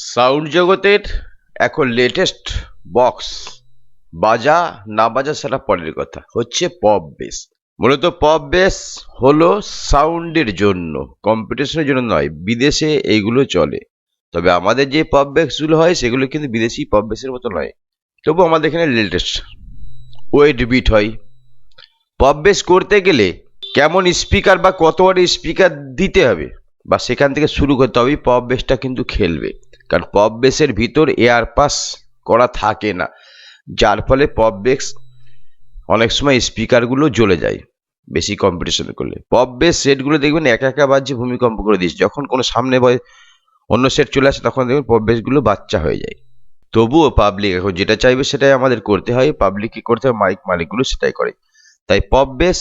Sound জগতের এখন latest box বাজা, না বাজা সেটা পরের কথা। হচ্ছে পপ বেস মূলত পপ বেস হলো সাউন্ডের জন্য কম্পিটিশনের জন্য নয়, বিদেশে এইগুলো চলে। তবে আমাদের যে পপ বেসগুলো হয়, সেগুলো কিন্তু বিদেশি পপ বেসের মতো নয়। তবু আমাদের এখানে লেটেস্ট ওয়েট বিট হয়। পপ বেস করতে গেলে কেমন স্পিকার বা কত ওয়াট স্পিকার দিতে হবে? বা সেখান থেকে শুরু করতে হবে পপ বেসটা কিন্তু খেলবে। কারণ পপ বেসের ভিতর এয়ার পাস করা থাকে না, যার ফলে পপ বেস অনেক সময় স্পিকারগুলো জ্বলে যায় বেশি কম্পিটিশন করলে। পপ বেস সেটগুলো দেখবেন একা একা বাজছে ভূমিকম্প করে দিচ্ছে যখন কোনো সামনে বয় অন্য সেট চলে আসে, তখন দেখবেন পপ বেসগুলো বাচ্চা হয়ে যায়। তবুও পাবলিক এখন যেটা চাইবে সেটাই আমাদের করতে হয় পাবলিক কি করতে হয় মাইক মালিকগুলো সেটাই করে। তাই পপ বেস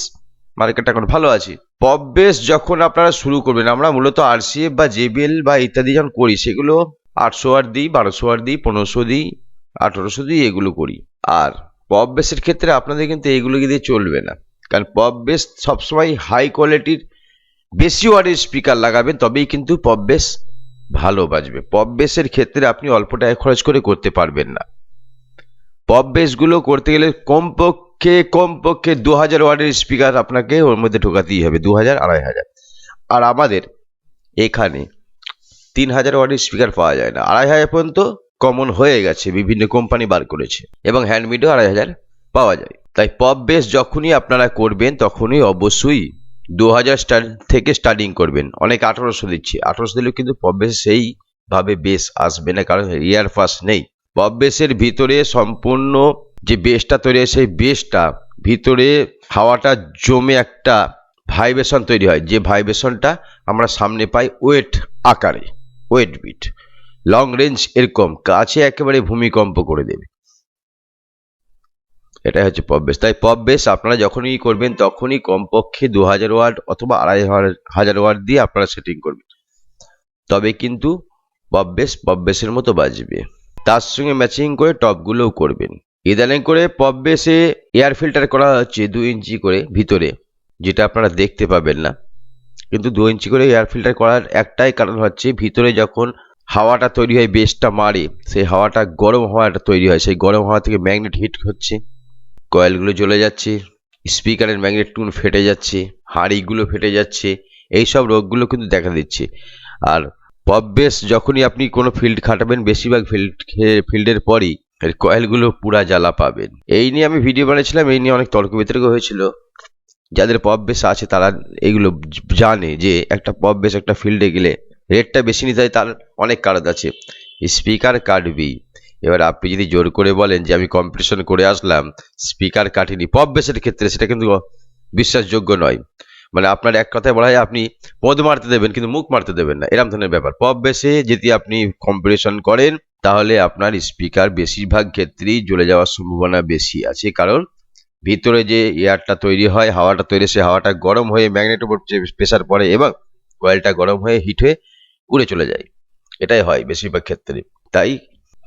মার্কেটটা এখন ভালো আছে। পপ বেস যখন আপনারা শুরু করবেন, আমরা মূলত আরসিএফ বা জেবিএল বা ইত্যাদি যখন করি, সেগুলো আটশো আর দিই, বারোশো আর দিই, পনেরোশো দিই, আঠারোশো দিই, এগুলো করি। আর পপ বেসের ক্ষেত্রে আপনাদের কিন্তু এইগুলো দিয়ে চলবে না। কারণ পপ বেস সবসময় হাই কোয়ালিটির, বেশি ওয়ার্ডের স্পিকার লাগাবেন, তবেই কিন্তু পপ বেস ভালো বাজবে। পপ বেসের ক্ষেত্রে আপনি অল্প টাকা খরচ করে করতে পারবেন না। পপ বেসগুলো করতে গেলে কমপক্ষে কমপক্ষে দু হাজার ওয়ার্ডের স্পিকার আপনাকে ওর মধ্যে ঢোকাতেই হবে দু হাজার আড়াই হাজার। আর আমাদের এখানে তিন হাজার ওয়ার্ডের স্পিকার পাওয়া যায় না। আড়াই হাজার পর্যন্ত কমন হয়ে গেছে, বিভিন্ন কোম্পানি বার করেছে এবং হ্যান্ডমিডও আড়াই হাজার পাওয়া যায়। তাই পপ বেস যখনই আপনারা করবেন, তখনই অবশ্যই দু হাজার থেকে স্টার্টিং করবেন। অনেক আঠারোশো দিচ্ছে। আঠারোশো দিলেও কিন্তু পপ বেস সেইভাবে বেস আসবে না, কারণ ইয়ার ফার্স্ট নেই। বেসের ভিতরে সম্পূর্ণ যে বেসটা তৈরি হয়, সেই বেসটা ভিতরে হাওয়াটা জমে একটা ভাইব্রেশন তৈরি হয়। যে ভাইব্রেশনটা আমরা সামনে পাই ওয়েট আকারে ওয়েট বিট লং রেঞ্জ এরকম, কাছে একেবারে ভূমিকম্প করে দেবে। এটাই হচ্ছে পপ বেস তাই পপ বেস আপনারা যখনই করবেন, তখনই কমপক্ষে দু হাজার ওয়াট অথবা আড়াই হাজার ওয়াট দিয়ে আপনারা সেটিং করবেন। তবে কিন্তু পপ বেসের মতো বাজবে। তার সঙ্গে ম্যাচিং করে টপগুলোও করবেন। ইদানিং করে পপ বেসে এয়ার ফিল্টার করা হচ্ছে দু ইঞ্চি করে ভিতরে, যেটা আপনারা দেখতে পাবেন না। কিন্তু দু ইঞ্চি করে এয়ার ফিল্টার করার একটাই কারণ হচ্ছে ভিতরে যখন হাওয়াটা তৈরি হয় বেসটা মারে, সেই হাওয়াটা গরম হাওয়াটা তৈরি হয়। সেই গরম হাওয়া থেকে ম্যাগনেট হিট হচ্ছে কয়েলগুলো জ্বলে যাচ্ছে স্পিকারের ম্যাগনেট টুন ফেটে যাচ্ছে, হাঁড়িগুলো ফেটে যাচ্ছে এই সব রোগগুলো কিন্তু দেখা দিচ্ছে। আর পপ বেস যখনই আপনি কোনো ফিল্ড খাটাবেন, বেশিরভাগ ফিল্ড ফিল্ডের পরই এর কয়েলগুলো পুরা জ্বালা পাবেন। এই নিয়ে আমি ভিডিও বানিয়েছিলাম, এই নিয়ে অনেক তর্ক বিতর্ক হয়েছিল। যাদের পপ বেস আছে তারা এগুলো জানে যে একটা পপ বেস একটা ফিল্ডে গেলে রেটটা বেশি নিতে হয়, তার অনেক কারণ আছে। স্পিকার কাটবি এবার আপনি যদি জোর করে বলেন যে আমি কম্পিটিশন করে আসলাম, স্পিকার কাটিনি, পপ বেসের ক্ষেত্রে সেটা কিন্তু বিশ্বাসযোগ্য নয়। মানে আপনার এক কথায় বলা হয় আপনি পদ মারতে দেবেন, কিন্তু মুখ মারতে দেবেন না। এরকম ধরনের ব্যাপার। পপ বেসে যদি আপনি কম্পিটিশন করেন, তাহলে আপনার স্পিকার বেশিরভাগ ক্ষেত্রেই জ্বলে যাওয়ার সম্ভাবনা বেশি আছে। কারণ ভিতরে যে এয়ারটা তৈরি হয়, হাওয়াটা তৈরি, সে হাওয়াটা গরম হয়ে ম্যাগনেটের উপর প্রেশার পড়ে এবং কয়েলটা গরম হয়ে হিট হয়ে উড়ে চলে যায়। এটাই হয় বেশিরভাগ ক্ষেত্রে। তাই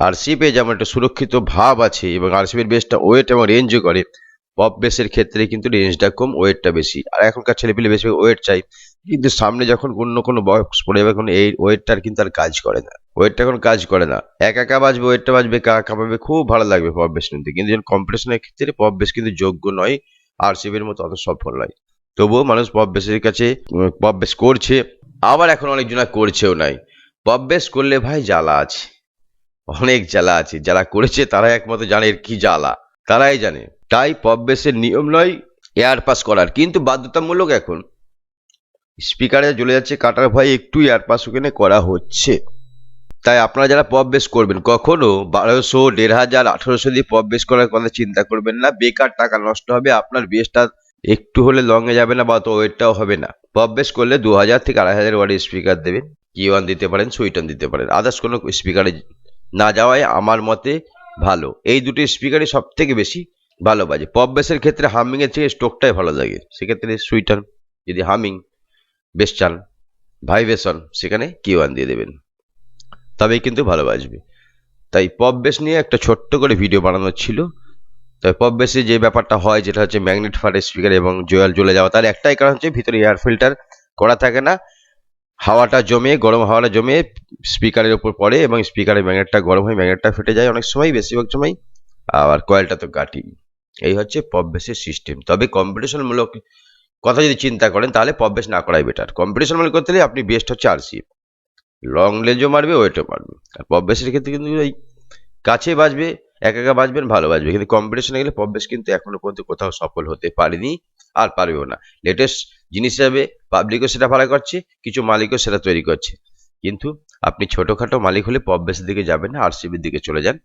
আরসিপে যেমন একটা সুরক্ষিত ভাব আছে এবং আরসিপির বেসটা ওয়েট এবং রেঞ্জও করে পপ বেসের ক্ষেত্রে কিন্তু রেঞ্জটা কম ওয়েটটা বেশি। আর এখনকার ছেলেপিলে বেশি ওয়েট চাই। কিন্তু সামনে যখন অন্য কোনো বক্স পড়ে যাবে, এখন এই ওয়েটটার কিন্তু আর কাজ করে না। ওয়েটটা এখন কাজ করে না। এক একা বাজবে ওয়েটটা বাজবে কা কাঁপাবে খুব ভালো লাগবে পপ বেস নিতে কিন্তু যখন কম্পিটিশনের ক্ষেত্রে পপ বেস কিন্তু যোগ্য নয় আরসিপির মতো অত সফল নয়। তবুও মানুষ পপ বেসের কাছে পপ বেস করছে। আবার এখন অনেকজনা করছেও নাই। পপ বেস করলে ভাই জ্বালা আছে। অনেক জ্বালা আছে। যারা করেছে তারা একমাত্র জানে এর কি জ্বালা। তারাই জানে। তাই পপ বেসের নিয়ম নয় এয়ার পাস করার, কিন্তু বাধ্যতামূলক এখন। স্পিকারে চলে যাচ্ছে কাটার ভয়, একটু এয়ার পাস ওখানে করা হচ্ছে। তাই আপনারা যারা পপ বেস করবেন, কখনো বারোশো দেড় হাজার আঠারোশো দিয়ে পপ বেস করার কথা চিন্তা করবেন না। বেকার টাকা নষ্ট হবে, আপনার বেসটা একটু হলে লংয়ে যাবে না বা তো ওয়েটটাও হবে না। পপ বেস করলে দু হাজার থেকে আড়াই হাজার ওয়ার্ডের স্পিকার দেবেন। কি ওয়ান দিতে পারেন সুইটন দিতে পারেন। আদার্স কোনো স্পিকারে না যাওয়াই আমার মতে ভালো। এই দুটো স্পিকারই সব থেকে বেশি ভালো বাজে। পপ বেসের ক্ষেত্রে হামিং এর থেকে স্টোকটাই ভালো লাগে। সেক্ষেত্রে সুইটার যদি হামিং বেশ চান ভাইব্রেশন সেখানে কি ওয়ান দিয়ে দেবেন। তবেই কিন্তু ভালো বাজবে। তাই পপ বেস নিয়ে একটা ছোট্ট করে ভিডিও বানানোর ছিল। তবে পপ বেসে যে ব্যাপারটা হয়, যেটা হচ্ছে ম্যাগনেট ফাটে স্পিকার এবং জয়াল জ্বলে যাওয়া, তার একটাই কারণ হচ্ছে ভিতরে এয়ার ফিল্টার করা থাকে না। হাওয়াটা জমে, গরম হাওয়াটা জমে স্পিকারের উপর পড়ে এবং স্পিকারের ম্যাগনেটটা গরম হয়ে ম্যাগনেটটা ফেটে যায় অনেক সময়, বেশিরভাগ সময়। আবার কয়েলটা তো কাটি এই হচ্ছে পপ বেসের সিস্টেম তবে কম্পিটিশনমূলক কথা যদি চিন্তা করেন, তাহলে পপ বেস না করাই বেটার কম্পিটিশনমূলক করতে হলে আপনি বেস্ট হচ্ছে আরসিএফ লং রেঞ্জও মারবে ওয়েটও মারবে। আর পপ বেসের ক্ষেত্রে কিন্তু এই কাছে বাজবে, একা একা বাজবেন, ভালো বাজবে। কিন্তু কম্পিটিশনে গেলে পপ বেস কিন্তু এখনও পর্যন্ত কোথাও সফল হতে পারেনি, আর পারবেও না। লেটেস্ট জিনিস হিসাবে পাবলিকও সেটা ভাড়া করছে, কিছু মালিকও সেটা তৈরি করছে। কিন্তু আপনি ছোটোখাটো মালিক হলে পপ বেসের দিকে যাবেন না আরসিবির দিকে চলে যান।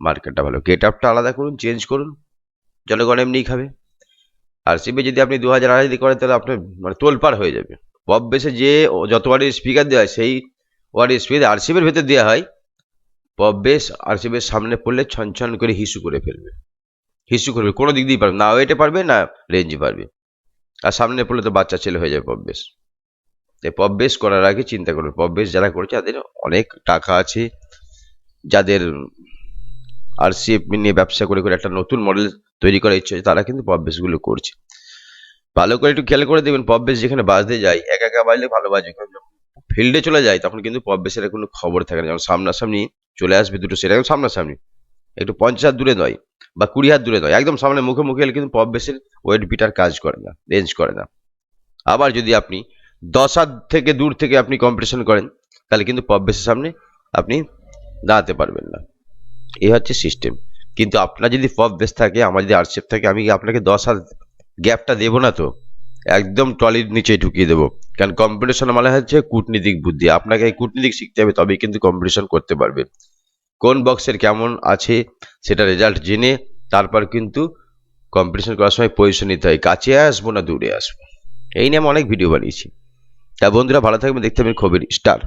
মার্কেটটা ভালো। গেট আপটা আলাদা করুন চেঞ্জ করুন। জনগণ এমনিই খাবে। আর আরসিবি যদি আপনি দু হাজার আড়াই করেন, তাহলে আপনার মানে তোলপাড় হয়ে যাবে। পপ বেসে যে যত ওয়ার্ডের স্পিকার দেওয়া হয়, সেই ওয়ার্ডের স্পিকার আরসিবির ভেতর দেওয়া হয় পপ বেস আরসিবির সামনে পড়লে ছন করে হিসু করে ফেলবে। হিসু করবে, কোনো দিক দিয়ে পারবে না। ওয়েটে পারবে, না রেঞ্জে পারবে। আর সামনে পড়লে তো বাচ্চা ছেলে হয়ে যাবে পপ তাই পপ করার আগে চিন্তা করবে। পপ যারা করেছে, তাদের অনেক টাকা আছে, যাদের আরসিএফ নিয়ে ব্যবসা করে করে একটা নতুন মডেল তৈরি করার ইচ্ছে তারা কিন্তু পপ বেসগুলো করছে। ভালো করে একটু খেয়াল করে দেখবেন পপবেস যেখানে বাজতে যায়, একা একা বাজলে ভালো বাজে ফিল্ডে চলে যায়, তখন কিন্তু পপবেসের কোনো খবর থাকে না। যখন সামনাসামনি চলে আসবে দুটো সেটা, একদম সামনাসামনি। একটু পঞ্চাশ হাত দূরে নয়, বা কুড়ি হাত দূরে নয়, একদম সামনে মুখে মুখে এলে কিন্তু পপবেসের ওয়েট বিটার কাজ করে না রেঞ্জ করে না। আবার যদি আপনি দশ হাত থেকে দূর থেকে আপনি কম্পিটিশন করেন, তাহলে কিন্তু পপবেসের সামনে আপনি দাঁড়াতে পারবেন না। এই হচ্ছে সিস্টেম কিন্তু আপনার যদি পপ বেস থাকে, আমার যদি আরসেপ থাকে, আমি আপনাকে দশ হাত গ্যাপটা দেবো না তো? একদম ট্রলির নিচে ঢুকিয়ে দেবো। কারণ কম্পিটিশন মানে হচ্ছে কূটনীতিক বুদ্ধি। আপনাকে কূটনীতিক শিখতে হবে, তবেই কিন্তু কম্পিটিশন করতে পারবে। কোন বক্সের কেমন আছে, সেটা রেজাল্ট জেনে তারপর কিন্তু কম্পিটিশন করার সময় পজিশন নিতে হয়। কাছে আসব না দূরে আসব? এই নিয়ে আমি অনেক ভিডিও বানিয়েছি। তা বন্ধুরা, ভালো থাকবেন, দেখতে পাবেন খবর স্টার